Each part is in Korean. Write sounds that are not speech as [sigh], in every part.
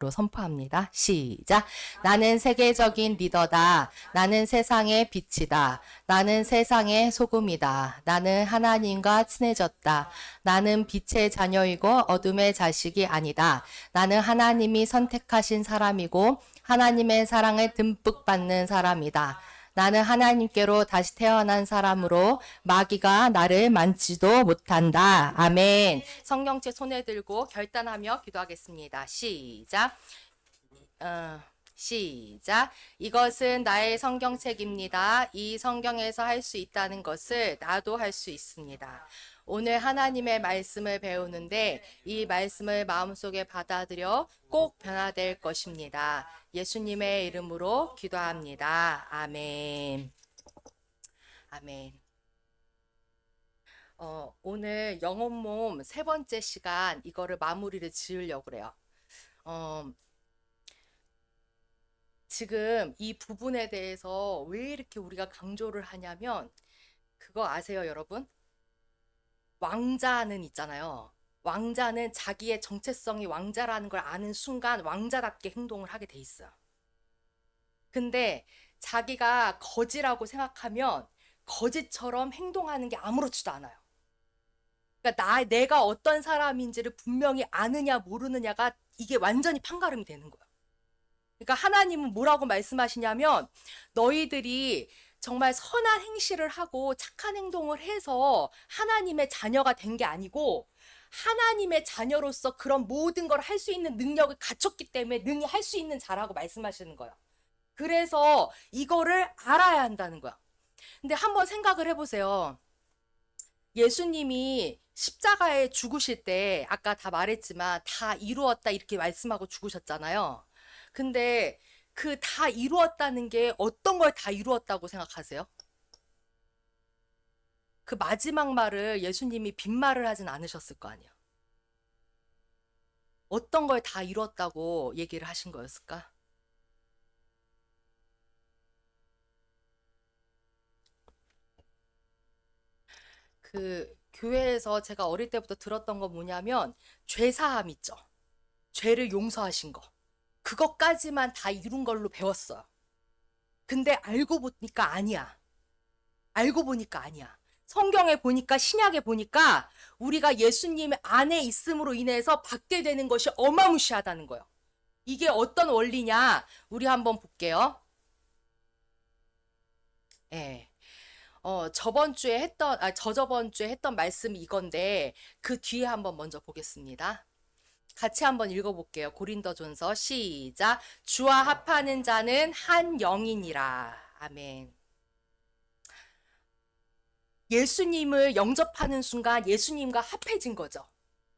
로 선포합니다. 시작. 나는 세계적인 리더다. 나는 세상의 빛이다. 나는 세상의 소금이다. 나는 하나님과 친해졌다. 나는 빛의 자녀이고 어둠의 자식이 아니다. 나는 하나님이 선택하신 사람이고 하나님의 사랑을 듬뿍 받는 사람이다. 나는 하나님께로 다시 태어난 사람으로 마귀가 나를 만지도 못한다. 아멘. 성경책 손에 들고 결단하며 기도하겠습니다. 시작. 어, 시작. 이것은 나의 성경책입니다. 이 성경에서 할 수 있다는 것을 나도 할 수 있습니다. 오늘 하나님의 말씀을 배우는데 이 말씀을 마음속에 받아들여 꼭 변화될 것입니다. 예수님의 이름으로 기도합니다. 아멘. 아멘. 어, 오늘 영혼 몸 세 번째 시간 이거를 마무리를 지으려고 그래요. 어, 지금 이 부분에 대해서 왜 이렇게 우리가 강조를 하냐면 그거 아세요, 여러분? 왕자는 있잖아요. 왕자는 자기의 정체성이 왕자라는 걸 아는 순간 왕자답게 행동을 하게 돼 있어요. 근데 자기가 거지라고 생각하면 거지처럼 행동하는 게 아무렇지도 않아요. 그러니까 나 내가 어떤 사람인지를 분명히 아느냐 모르느냐가 이게 완전히 판가름이 되는 거예요. 그러니까 하나님은 뭐라고 말씀하시냐면 너희들이 정말 선한 행실을 하고 착한 행동을 해서 하나님의 자녀가 된 게 아니고 하나님의 자녀로서 그런 모든 걸 할 수 있는 능력을 갖췄기 때문에 능히 할 수 있는 자라고 말씀하시는 거예요. 그래서 이거를 알아야 한다는 거야. 근데 한번 생각을 해보세요. 예수님이 십자가에 죽으실 때 아까 다 말했지만 다 이루었다 이렇게 말씀하고 죽으셨잖아요. 근데 그 다 이루었다는 게 어떤 걸 다 이루었다고 생각하세요? 그 마지막 말을 예수님이 빈말을 하진 않으셨을 거 아니에요. 어떤 걸 다 이루었다고 얘기를 하신 거였을까? 그 교회에서 제가 어릴 때부터 들었던 거 뭐냐면 죄사함 있죠. 죄를 용서하신 거. 그것까지만 다 이룬 걸로 배웠어요. 근데 알고 보니까 아니야. 알고 보니까 아니야. 성경에 보니까 신약에 보니까 우리가 예수님 안에 있음으로 인해서 받게 되는 것이 어마무시하다는 거예요. 이게 어떤 원리냐? 우리 한번 볼게요. 예. 어, 저번 주에 했던, 아, 저저번 주에 했던 말씀이 이건데, 그 뒤에 한번 먼저 보겠습니다. 같이 한번 읽어볼게요. 고린도전서 시작. 주와 합하는 자는 한 영이니라. 아멘. 예수님을 영접하는 순간 예수님과 합해진 거죠.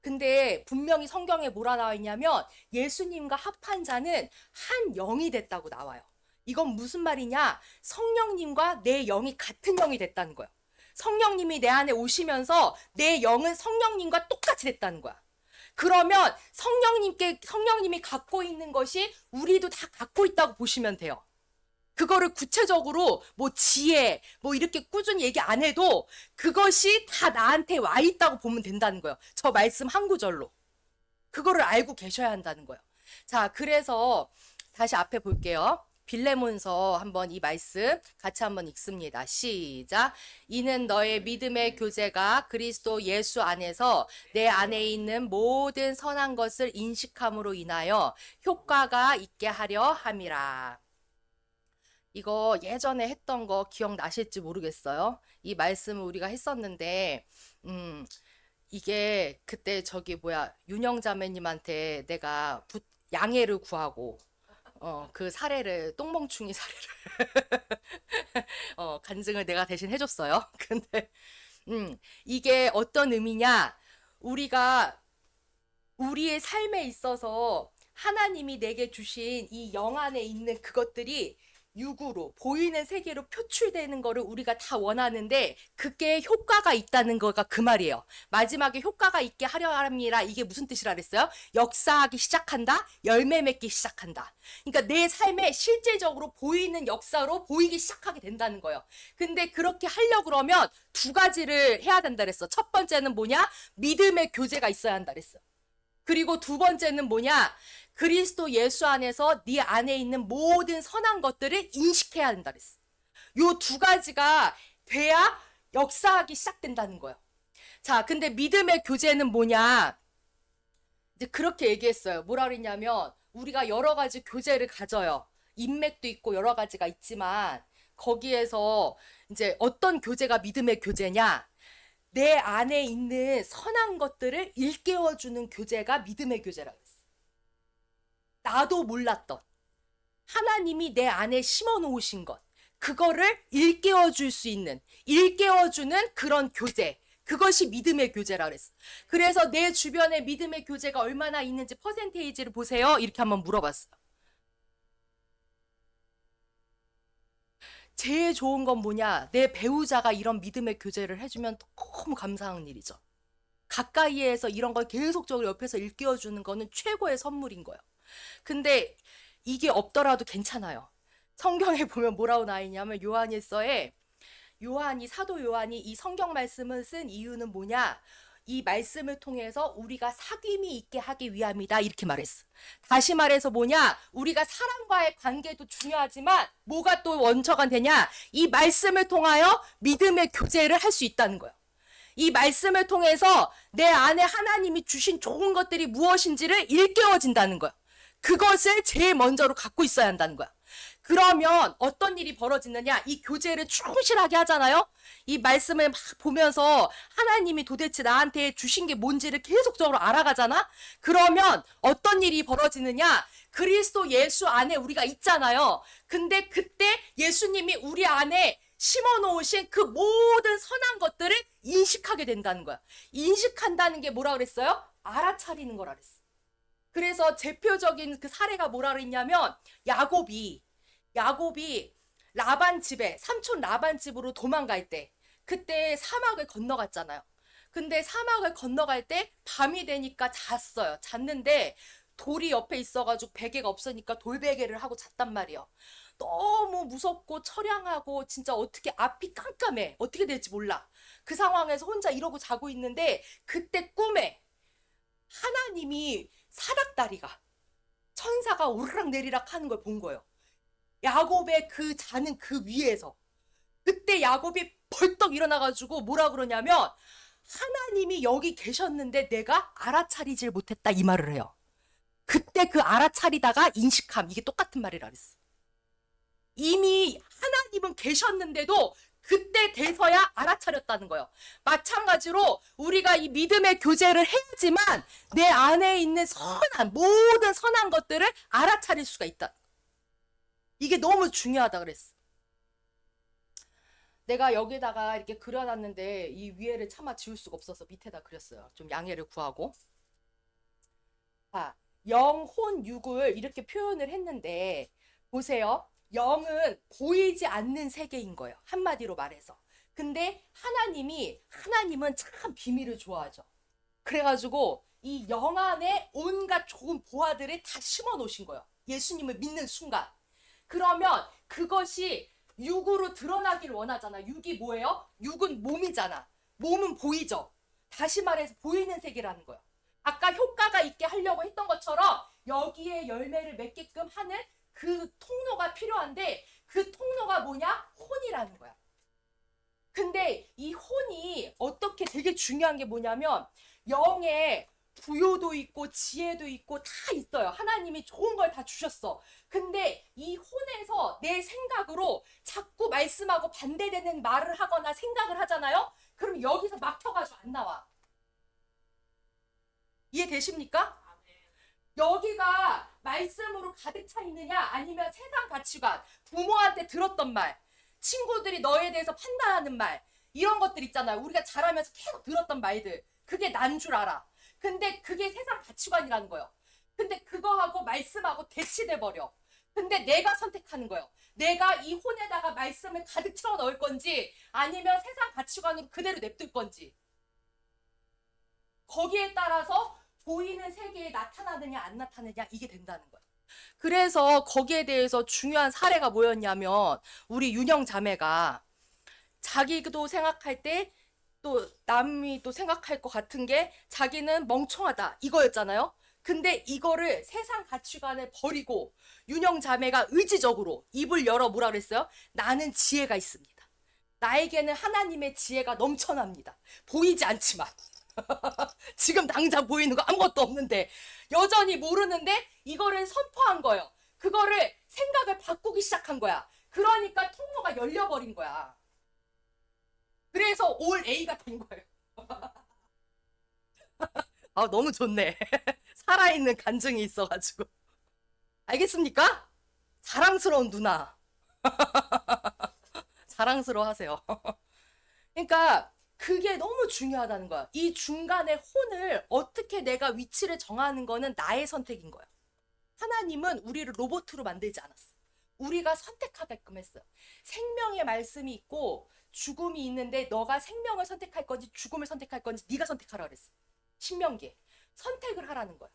근데 분명히 성경에 뭐라 나와 있냐면 예수님과 합한 자는 한 영이 됐다고 나와요. 이건 무슨 말이냐? 성령님과 내 영이 같은 영이 됐다는 거예요. 성령님이 내 안에 오시면서 내 영은 성령님과 똑같이 됐다는 거야. 그러면 성령님께 성령님이 갖고 있는 것이 우리도 다 갖고 있다고 보시면 돼요. 그거를 구체적으로 뭐 지혜 뭐 이렇게 꾸준히 얘기 안 해도 그것이 다 나한테 와 있다고 보면 된다는 거예요. 저 말씀 한 구절로. 그거를 알고 계셔야 한다는 거예요. 자, 그래서 다시 앞에 볼게요. 빌레몬서 한번 이 말씀 같이 한번 읽습니다. 시작. 이는 너의 믿음의 교제가 그리스도 예수 안에서 내 안에 있는 모든 선한 것을 인식함으로 인하여 효과가 있게 하려 함이라. 이거 예전에 했던 거 기억나실지 모르겠어요. 이 말씀을 우리가 했었는데, 음, 이게 그때 저기 뭐야, 윤영 자매님한테 내가 부, 양해를 구하고, 어, 그 사례를, 똥멍충이 [laughs] 사례를, 어, 간증을 내가 대신 해줬어요. [laughs] 근데, 음, 이게 어떤 의미냐? 우리가 우리의 삶에 있어서 하나님이 내게 주신 이 영 안에 있는 그것들이 육으로 보이는 세계로 표출되는 거를 우리가 다 원하는데 그게 효과가 있다는 거가 그 말이에요. 마지막에 효과가 있게 하려 함이라 이게 무슨 뜻이라 그랬어요? 역사하기 시작한다, 열매 맺기 시작한다. 그러니까 내 삶에 실질적으로 보이는 역사로 보이기 시작하게 된다는 거예요. 근데 그렇게 하려 그러면 두 가지를 해야 된다 그랬어. 첫 번째는 뭐냐? 믿음의 교제가 있어야 한다 그랬어. 그리고 두 번째는 뭐냐? 그리스도 예수 안에서 네 안에 있는 모든 선한 것들을 인식해야 한다 그랬어. 요 두 가지가 돼야 역사하기 시작된다는 거예요. 자, 근데 믿음의 교제는 뭐냐? 이제 그렇게 얘기했어요. 뭐라 그랬냐면 우리가 여러 가지 교제를 가져요. 인맥도 있고 여러 가지가 있지만 거기에서 이제 어떤 교제가 믿음의 교제냐? 내 안에 있는 선한 것들을 일깨워 주는 교제가 믿음의 교제라고. 나도 몰랐던 하나님이 내 안에 심어 놓으신 것 그거를 일깨워 줄 수 있는 일깨워 주는 그런 교제 그것이 믿음의 교제라 그랬어. 그래서 내 주변에 믿음의 교제가 얼마나 있는지 퍼센테이지를 보세요. 이렇게 한번 물어봤어. 제일 좋은 건 뭐냐? 내 배우자가 이런 믿음의 교제를 해주면 너무 감사한 일이죠. 가까이에서 이런 걸 계속적으로 옆에서 일깨워주는 거는 최고의 선물인 거예요. 근데 이게 없더라도 괜찮아요. 성경에 보면 뭐라고 나와 있냐면 요한일서에 요한이 사도 요한이 이 성경 말씀을 쓴 이유는 뭐냐? 이 말씀을 통해서 우리가 사귐이 있게 하기 위함이다 이렇게 말했어. 다시 말해서 뭐냐? 우리가 사람과의 관계도 중요하지만 뭐가 또 원처가 되냐? 이 말씀을 통하여 믿음의 교제를 할 수 있다는 거예요. 이 말씀을 통해서 내 안에 하나님이 주신 좋은 것들이 무엇인지를 일깨워진다는 거예요. 그것을 제일 먼저로 갖고 있어야 한다는 거야. 그러면 어떤 일이 벌어지느냐? 이 교제를 충실하게 하잖아요? 이 말씀을 막 보면서 하나님이 도대체 나한테 주신 게 뭔지를 계속적으로 알아가잖아? 그러면 어떤 일이 벌어지느냐? 그리스도 예수 안에 우리가 있잖아요. 근데 그때 예수님이 우리 안에 심어 놓으신 그 모든 선한 것들을 인식하게 된다는 거야. 인식한다는 게 뭐라 그랬어요? 알아차리는 거라 그랬어. 그래서 대표적인 그 사례가 뭐라 그랬냐면 야곱이 야곱이 라반 집에 삼촌 라반 집으로 도망갈 때 그때 사막을 건너갔잖아요. 근데 사막을 건너갈 때 밤이 되니까 잤어요. 잤는데 돌이 옆에 있어가지고 베개가 없으니까 돌베개를 하고 잤단 말이에요. 너무 무섭고 처량하고 진짜 어떻게 앞이 깜깜해. 어떻게 될지 몰라. 그 상황에서 혼자 이러고 자고 있는데 그때 꿈에 하나님이 사닥다리가 천사가 오르락 내리락 하는 걸 본 거예요. 야곱의 그 자는 그 위에서 그때 야곱이 벌떡 일어나가지고 뭐라 그러냐면 하나님이 여기 계셨는데 내가 알아차리질 못했다 이 말을 해요. 그때 그 알아차리다가 인식함 이게 똑같은 말이라 그랬어. 이미 하나님은 계셨는데도 그때 돼서야 알아차렸다는 거예요. 마찬가지로 우리가 이 믿음의 교제를 해야지만 내 안에 있는 선한 모든 선한 것들을 알아차릴 수가 있다. 이게 너무 중요하다 그랬어. 내가 여기다가 이렇게 그려놨는데 이 위에를 차마 지울 수가 없어서 밑에다 그렸어요. 좀 양해를 구하고. 자, 영혼 육을 이렇게 표현을 했는데 보세요. 영은 보이지 않는 세계인 거예요. 한마디로 말해서. 근데 하나님이 하나님은 참 비밀을 좋아하죠. 그래가지고 이 영 안에 온갖 좋은 보화들을 다 심어 놓으신 거예요. 예수님을 믿는 순간. 그러면 그것이 육으로 드러나길 원하잖아. 육이 뭐예요? 육은 몸이잖아. 몸은 보이죠. 다시 말해서 보이는 세계라는 거예요. 아까 효과가 있게 하려고 했던 것처럼 여기에 열매를 맺게끔 하는 그 통로가 필요한데 그 통로가 뭐냐? 혼이라는 거야. 근데 이 혼이 어떻게 되게 중요한 게 뭐냐면 영에 부요도 있고 지혜도 있고 다 있어요. 하나님이 좋은 걸 다 주셨어. 근데 이 혼에서 내 생각으로 자꾸 말씀하고 반대되는 말을 하거나 생각을 하잖아요. 그럼 여기서 막혀가지고 안 나와. 이해되십니까? 여기가 말씀 가득 차 있느냐 아니면 세상 가치관, 부모한테 들었던 말, 친구들이 너에 대해서 판단하는 말 이런 것들 있잖아요. 우리가 자라면서 계속 들었던 말들. 그게 난 줄 알아. 근데 그게 세상 가치관이라는 거예요. 근데 그거하고 말씀하고 대치돼 버려. 근데 내가 선택하는 거예요. 내가 이 혼에다가 말씀을 가득 채워 넣을 건지 아니면 세상 가치관으로 그대로 냅둘 건지. 거기에 따라서 보이는 세계에 나타나느냐 안 나타나느냐 이게 된다는 거예요. 그래서 거기에 대해서 중요한 사례가 뭐였냐면 우리 윤영 자매가 자기도 생각할 때 또 남이 또 생각할 것 같은 게 자기는 멍청하다 이거였잖아요. 근데 이거를 세상 가치관을 버리고 윤영 자매가 의지적으로 입을 열어 뭐라 그랬어요? 나는 지혜가 있습니다. 나에게는 하나님의 지혜가 넘쳐납니다. 보이지 않지만. [laughs] 지금 당장 보이는 거 아무것도 없는데 여전히 모르는데 이거를 선포한 거예요. 그거를 생각을 바꾸기 시작한 거야. 그러니까 통로가 열려버린 거야. 그래서 올 A가 된 거예요. [laughs] 아, 너무 좋네. [laughs] 살아있는 간증이 있어가지고. 알겠습니까? 자랑스러운 누나. 자랑스러워 하세요. 그러니까 그게 너무 중요하다는 거야. 이 중간에 혼을 어떻게 내가 위치를 정하는 거는 나의 선택인 거야. 하나님은 우리를 로봇으로 만들지 않았어. 우리가 선택하게끔 했어요. 생명의 말씀이 있고 죽음이 있는데 너가 생명을 선택할 건지 죽음을 선택할 건지 네가 선택하라 그랬어. 신명기에 선택을 하라는 거야.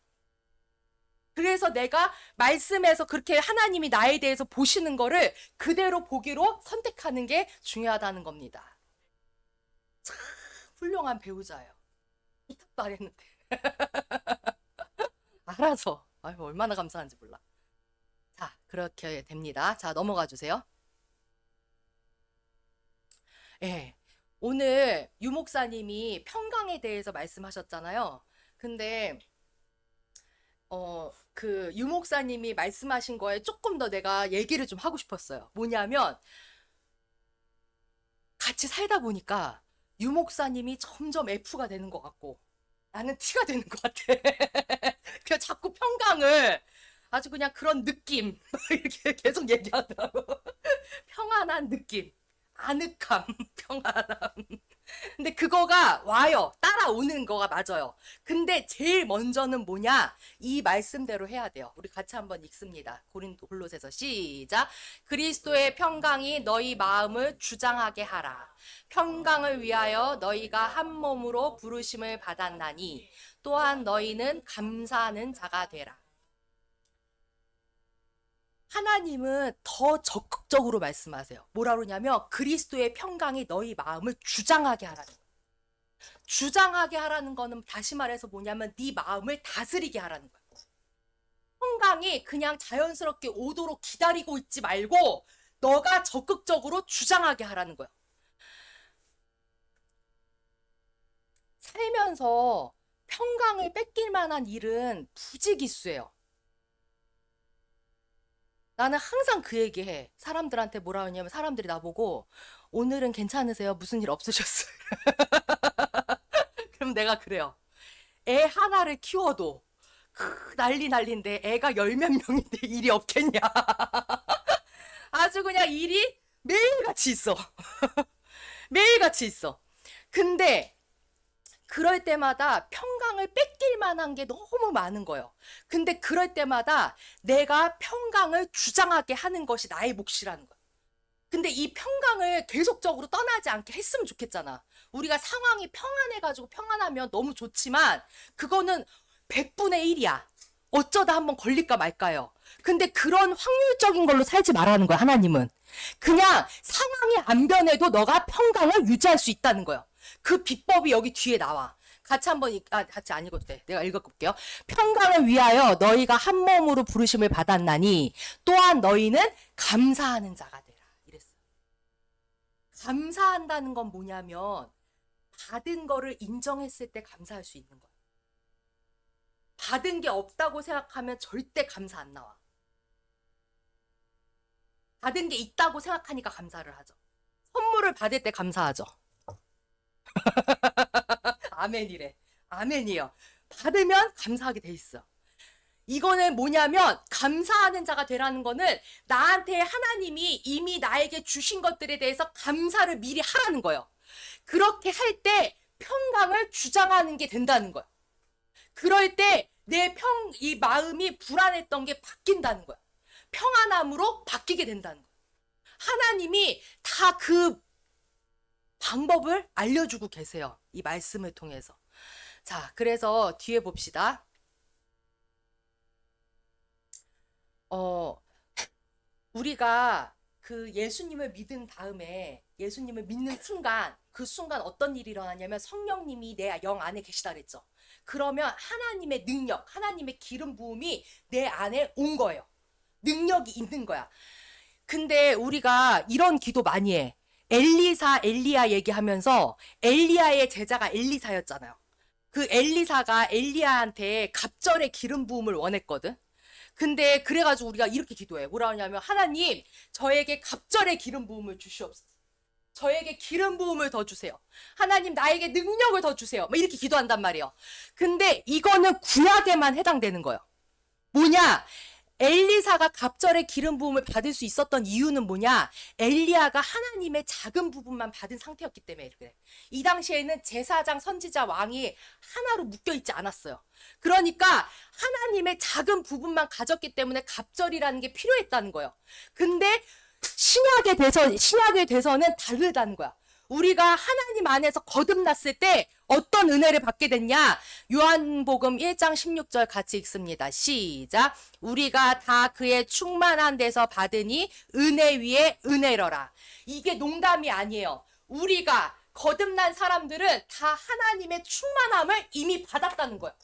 그래서 내가 말씀에서 그렇게 하나님이 나에 대해서 보시는 거를 그대로 보기로 선택하는 게 중요하다는 겁니다. 참 훌륭한 배우자예요. 부탁도 안 했는데. 알아서. 아유, 얼마나 감사한지 몰라. 자, 그렇게 됩니다. 자, 넘어가 주세요. 예. 오늘 유 목사님이 평강에 대해서 말씀하셨잖아요. 근데 어, 그 유 목사님이 말씀하신 거에 조금 더 내가 얘기를 좀 하고 싶었어요. 뭐냐면 같이 살다 보니까 유 목사님이 점점 F가 되는 것 같고 나는 T가 되는 것 같아. [laughs] 그냥 자꾸 평강을 아주 그냥 그런 느낌 [laughs] 이렇게 계속 얘기하더라고. [laughs] 평안한 느낌, 아늑함, 평안함. 근데 그거가 와요. 따라오는 거가 맞아요. 근데 제일 먼저는 뭐냐? 이 말씀대로 해야 돼요. 우리 같이 한번 읽습니다. 고린도 골로새서 시작. 그리스도의 평강이 너희 마음을 주장하게 하라. 평강을 위하여 너희가 한 몸으로 부르심을 받았나니 또한 너희는 감사하는 자가 되라. 하나님은 더 적극적으로 말씀하세요. 뭐라 그러냐면 그리스도의 평강이 너희 마음을 주장하게 하라는 거예요. 주장하게 하라는 거는 다시 말해서 뭐냐면 네 마음을 다스리게 하라는 거예요. 평강이 그냥 자연스럽게 오도록 기다리고 있지 말고 너가 적극적으로 주장하게 하라는 거예요. 살면서 평강을 뺏길 만한 일은 부지기수예요. 나는 항상 그 얘기해. 사람들한테 뭐라 하냐면 사람들이 나보고 오늘은 괜찮으세요? 무슨 일 없으셨어요? [laughs] 그럼 내가 그래요. 애 하나를 키워도 크, 난리 난리인데 애가 열 몇 명인데 [laughs] 일이 없겠냐? [laughs] 아주 그냥 일이 매일같이 있어. 매일같이 있어. 근데 그럴 때마다 평강을 뺏길 만한 게 너무 많은 거예요. 근데 그럴 때마다 내가 평강을 주장하게 하는 것이 나의 몫이라는 거야. 근데 이 평강을 계속적으로 떠나지 않게 했으면 좋겠잖아. 우리가 상황이 평안해가지고 평안하면 너무 좋지만 그거는 100분의 1이야. 어쩌다 한번 걸릴까 말까요. 근데 그런 확률적인 걸로 살지 말라는 거야, 하나님은. 그냥 상황이 안 변해도 너가 평강을 유지할 수 있다는 거예요. 그 비법이 여기 뒤에 나와. 같이 한번 읽, 아, 같이 안 읽어도 돼. 내가 읽어볼게요. 평강을 위하여 너희가 한 몸으로 부르심을 받았나니 또한 너희는 감사하는 자가 되라. 이랬어. 감사한다는 건 뭐냐면 받은 거를 인정했을 때 감사할 수 있는 거야. 받은 게 없다고 생각하면 절대 감사 안 나와. 받은 게 있다고 생각하니까 감사를 하죠. 선물을 받을 때 감사하죠. [laughs] 아멘이래. 아멘이요. 받으면 감사하게 돼 있어. 이거는 뭐냐면 감사하는 자가 되라는 거는 나한테 하나님이 이미 나에게 주신 것들에 대해서 감사를 미리 하라는 거예요. 그렇게 할 때 평강을 주장하는 게 된다는 거예요. 그럴 때 내 평, 이 마음이 불안했던 게 바뀐다는 거야. 평안함으로 바뀌게 된다는 거야. 하나님이 다 그 방법을 알려주고 계세요. 이 말씀을 통해서. 자, 그래서 뒤에 봅시다. 어, 우리가 그 예수님을 믿은 다음에 예수님을 믿는 순간 그 순간 어떤 일이 일어나냐면 성령님이 내 영 안에 계시다 그랬죠. 그러면 하나님의 능력, 하나님의 기름 부음이 내 안에 온 거예요. 능력이 있는 거야. 근데 우리가 이런 기도 많이 해. 엘리사, 엘리야 얘기하면서 엘리야의 제자가 엘리사였잖아요. 그 엘리사가 엘리야한테 갑절의 기름 부음을 원했거든. 근데 그래가지고 우리가 이렇게 기도해. 뭐라 하냐면 하나님 저에게 갑절의 기름 부음을 주시옵소서. 저에게 기름 부음을 더 주세요. 하나님 나에게 능력을 더 주세요. 막 이렇게 기도한단 말이에요. 근데 이거는 구약에만 해당되는 거예요. 뭐냐? 엘리사가 갑절의 기름 부음을 받을 수 있었던 이유는 뭐냐? 엘리야가 하나님의 작은 부분만 받은 상태였기 때문에 그래. 이 당시에는 제사장, 선지자, 왕이 하나로 묶여 있지 않았어요. 그러니까 하나님의 작은 부분만 가졌기 때문에 갑절이라는 게 필요했다는 거예요. 근데 신약에 대해서 신약에 대해서는 다르다는 거야. 우리가 하나님 안에서 거듭났을 때 어떤 은혜를 받게 됐냐? 요한복음 1장 16절 같이 읽습니다. 시작. 우리가 다 그의 충만한 데서 받으니 은혜 위에 은혜러라. 이게 농담이 아니에요. 우리가 거듭난 사람들은 다 하나님의 충만함을 이미 받았다는 거야.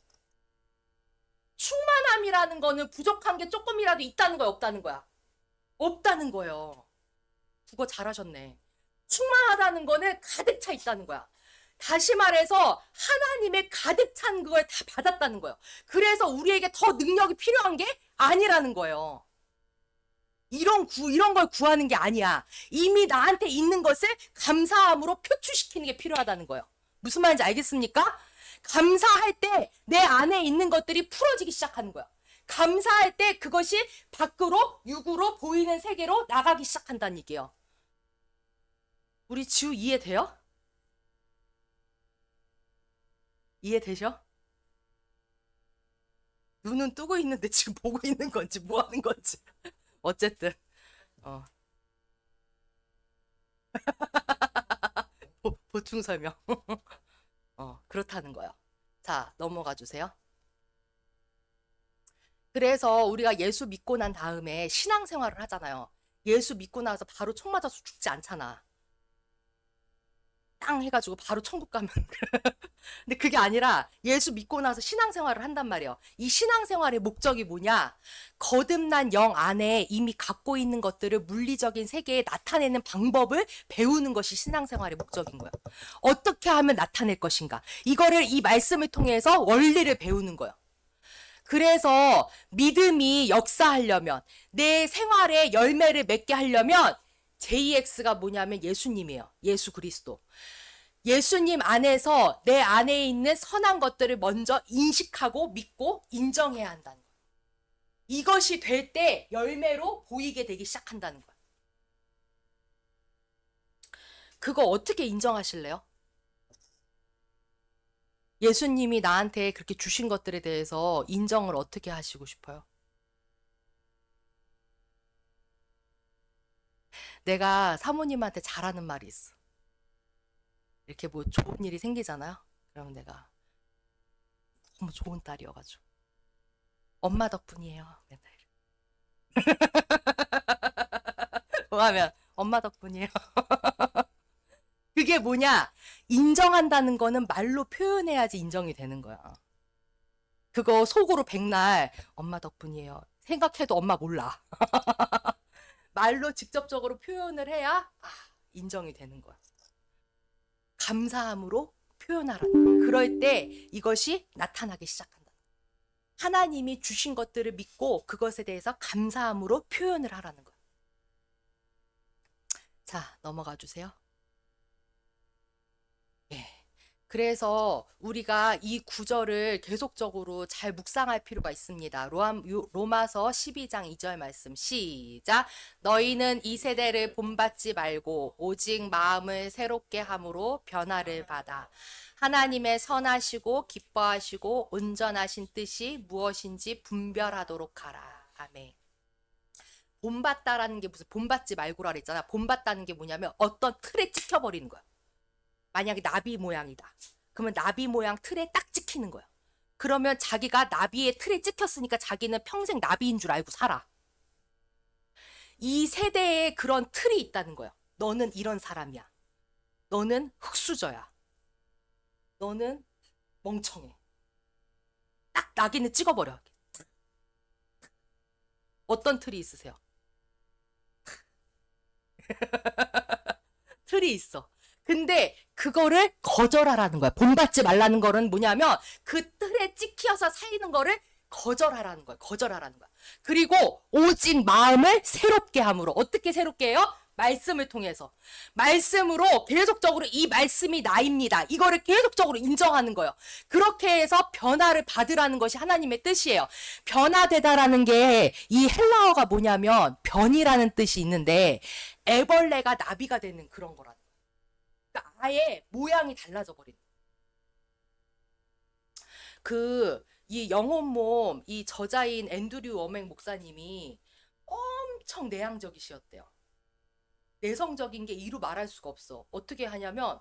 충만함이라는 거는 부족한 게 조금이라도 있다는 거야, 없다는 거야? 없다는 거예요. 국어 잘하셨네. 충만하다는 거는 가득 차 있다는 거야. 다시 말해서 하나님의 가득 찬 그걸 다 받았다는 거예요. 그래서 우리에게 더 능력이 필요한 게 아니라는 거예요. 이런 구, 이런 걸 구하는 게 아니야. 이미 나한테 있는 것을 감사함으로 표출시키는 게 필요하다는 거예요. 무슨 말인지 알겠습니까? 감사할 때 내 안에 있는 것들이 풀어지기 시작하는 거야. 감사할 때 그것이 밖으로, 육으로 보이는 세계로 나가기 시작한다는 얘기예요. 우리 지우 이해돼요? 이해되셔? 눈은 뜨고 있는데 [laughs] 지금 보고 있는 건지 뭐 하는 건지. [laughs] 어쨌든, 어. [laughs] 보, 보충 설명. 어, 그렇다는 거예요. 자, 넘어가 주세요. 그래서 우리가 예수 믿고 난 다음에 신앙생활을 하잖아요. 예수 믿고 나서 바로 총 맞아서 죽지 않잖아. 땅 해가지고 바로 천국 가면. [laughs] 근데 그게 아니라 예수 믿고 나서 신앙생활을 한단 말이에요. 이 신앙생활의 목적이 뭐냐? 거듭난 영 안에 이미 갖고 있는 것들을 물리적인 세계에 나타내는 방법을 배우는 것이 신앙생활의 목적인 거예요. 어떻게 하면 나타낼 것인가? 이거를 이 말씀을 통해서 원리를 배우는 거예요. 그래서 믿음이 역사하려면 내 생활에 열매를 맺게 하려면 JX가 뭐냐면 예수님이에요. 예수 그리스도. 예수님 안에서 내 안에 있는 선한 것들을 먼저 인식하고 믿고 인정해야 한다는 거예요. 이것이 될 때 열매로 보이게 되기 시작한다는 거예요. 그거 어떻게 인정하실래요? 예수님이 나한테 그렇게 주신 것들에 대해서 인정을 어떻게 하시고 싶어요? 내가 사모님한테 잘하는 말이 있어. 이렇게 뭐 좋은 일이 생기잖아요. 그러면 내가 너무 좋은 딸이어가지고 엄마 덕분이에요. 맨날 [laughs] 뭐 하면 엄마 덕분이에요. [laughs] 그게 뭐냐? 인정한다는 거는 말로 표현해야지 인정이 되는 거야. 그거 속으로 백날 엄마 덕분이에요. 생각해도 엄마 몰라. [laughs] 말로 직접적으로 표현을 해야 아, 인정이 되는 거야. 감사함으로 표현하라는 거야. 그럴 때 이것이 나타나기 시작한다. 하나님이 주신 것들을 믿고 그것에 대해서 감사함으로 표현을 하라는 거야. 자, 넘어가 주세요. 예. 그래서 우리가 이 구절을 계속적으로 잘 묵상할 필요가 있습니다. 로마, 로마 서 12장 2절 말씀 시작. 너희는 이 세대를 본받지 말고 오직 마음을 새롭게 함으로 변화를 받아 하나님의 선하시고 기뻐하시고 온전하신 뜻이 무엇인지 분별하도록 하라. 아멘. 본받다라는 게 무슨 본받지 말고라 그랬잖아. 본받다는 게 뭐냐면 어떤 틀에 찍혀버리는 거야. 만약에 나비 모양이다. 그러면 나비 모양 틀에 딱 찍히는 거야. 그러면 자기가 나비의 틀에 찍혔으니까 자기는 평생 나비인 줄 알고 살아. 이 세대에 그런 틀이 있다는 거야. 너는 이런 사람이야. 너는 흙수저야. 너는 멍청해. 딱 낙인을 찍어버려. 어떤 틀이 있으세요? [laughs] 틀이 있어. 근데 그거를 거절하라는 거야. 본받지 말라는 거는 뭐냐면 그 틀에 찍혀서 살리는 거를 거절하라는 거야. 거절하라는 거야. 그리고 오직 마음을 새롭게 함으로 어떻게 새롭게 해요? 말씀을 통해서 말씀으로 계속적으로 이 말씀이 나입니다. 이거를 계속적으로 인정하는 거예요. 그렇게 해서 변화를 받으라는 것이 하나님의 뜻이에요. 변화되다라는 게 이 헬라어가 뭐냐면 변이라는 뜻이 있는데 애벌레가 나비가 되는 그런. 그러니까 아예 모양이 달라져 버린. 그 이 영혼 몸 이 저자인 앤드류 워맹 목사님이 엄청 내향적이셨대요. 내성적인 게 이루 말할 수가 없어. 어떻게 하냐면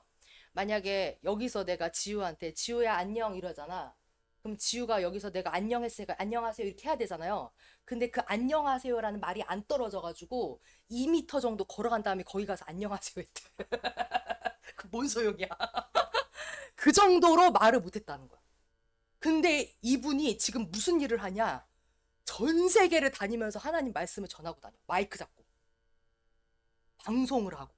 만약에 여기서 내가 지우한테 지우야 안녕 이러잖아. 그럼 지우가 여기서 내가 안녕했으니까 안녕하세요 이렇게 해야 되잖아요. 근데 그 안녕하세요라는 말이 안 떨어져 가지고 2미터 정도 걸어간 다음에 거기 가서 안녕하세요 했대. [laughs] 그뭔 소용이야. [laughs] 그 정도로 말을 못 했다는 거야. 근데 이분이 지금 무슨 일을 하냐? 전 세계를 다니면서 하나님 말씀을 전하고 다녀. 마이크 잡고. 방송을 하고.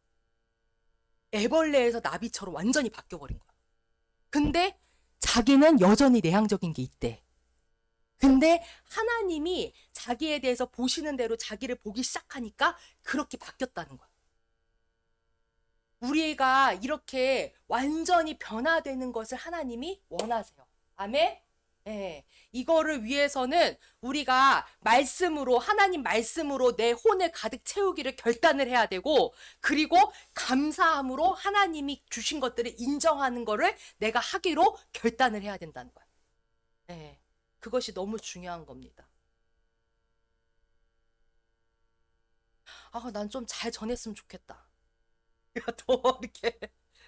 애벌레에서 나비처럼 완전히 바뀌어버린 거야. 근데 자기는 여전히 내향적인 게 있대. 근데 하나님이 자기에 대해서 보시는 대로 자기를 보기 시작하니까 그렇게 바뀌었다는 거야. 우리가 이렇게 완전히 변화되는 것을 하나님이 원하세요. 아멘? 예. 이거를 위해서는 우리가 말씀으로, 하나님 말씀으로 내 혼을 가득 채우기를 결단을 해야 되고, 그리고 감사함으로 하나님이 주신 것들을 인정하는 거를 내가 하기로 결단을 해야 된다는 거야. 예. 그것이 너무 중요한 겁니다. 아, 난 좀 잘 전했으면 좋겠다. [laughs] 더 이렇게,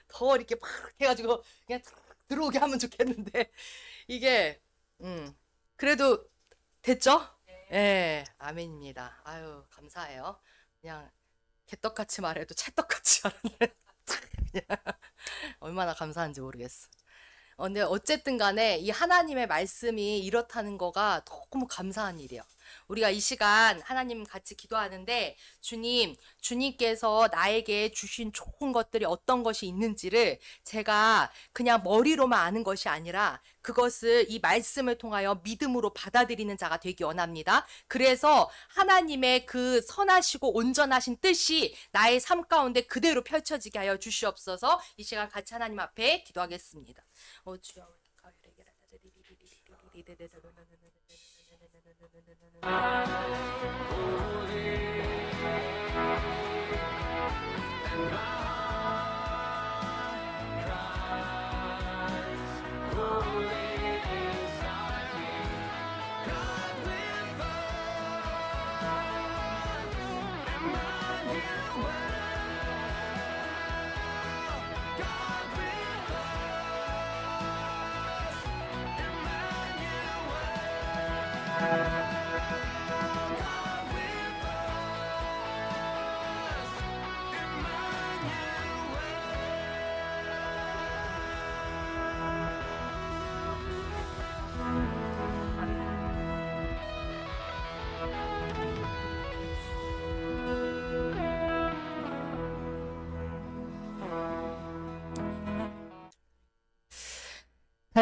더 이렇게 막 해가지고 그냥 들어오게 하면 좋겠는데, [laughs] 이게, 음, 그래도 됐죠? 예, 아멘입니다. 아유, 감사해요. 그냥 개떡같이 말해도 찰떡같이 [laughs] 하는 얼마나 감사한지 모르겠어. 어, 근데 어쨌든 간에 이 하나님의 말씀이 이렇다는 거가 너무 감사한 일이에요. 우리가 이 시간 하나님 같이 기도하는데 주님, 주님께서 나에게 주신 좋은 것들이 어떤 것이 있는지를 제가 그냥 머리로만 아는 것이 아니라 그것을 이 말씀을 통하여 믿음으로 받아들이는 자가 되기 원합니다. 그래서 하나님의 그 선하시고 온전하신 뜻이 나의 삶 가운데 그대로 펼쳐지게 하여 주시옵소서 이 시간 같이 하나님 앞에 기도하겠습니다. 어, 주여. And my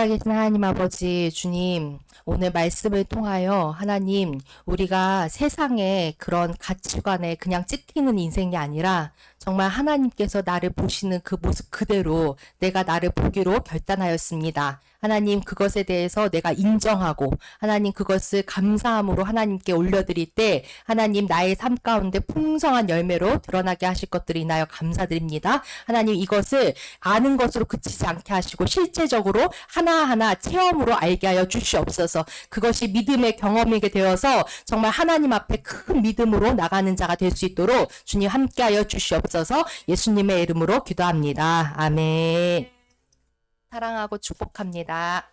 살아계신 하나님 아버지 주님 오늘 말씀을 통하여 하나님 우리가 세상의 그런 가치관에 그냥 찍히는 인생이 아니라 정말 하나님께서 나를 보시는 그 모습 그대로 내가 나를 보기로 결단하였습니다. 하나님 그것에 대해서 내가 인정하고 하나님 그것을 감사함으로 하나님께 올려드릴 때 하나님 나의 삶 가운데 풍성한 열매로 드러나게 하실 것들이 인하여 감사드립니다. 하나님 이것을 아는 것으로 그치지 않게 하시고 실제적으로 하나하나 체험으로 알게 하여 주시옵소서 그것이 믿음의 경험이게 되어서 정말 하나님 앞에 큰 믿음으로 나가는 자가 될 수 있도록 주님 함께하여 주시옵소서 예수님의 이름으로 기도합니다. 아멘. 사랑하고 축복합니다.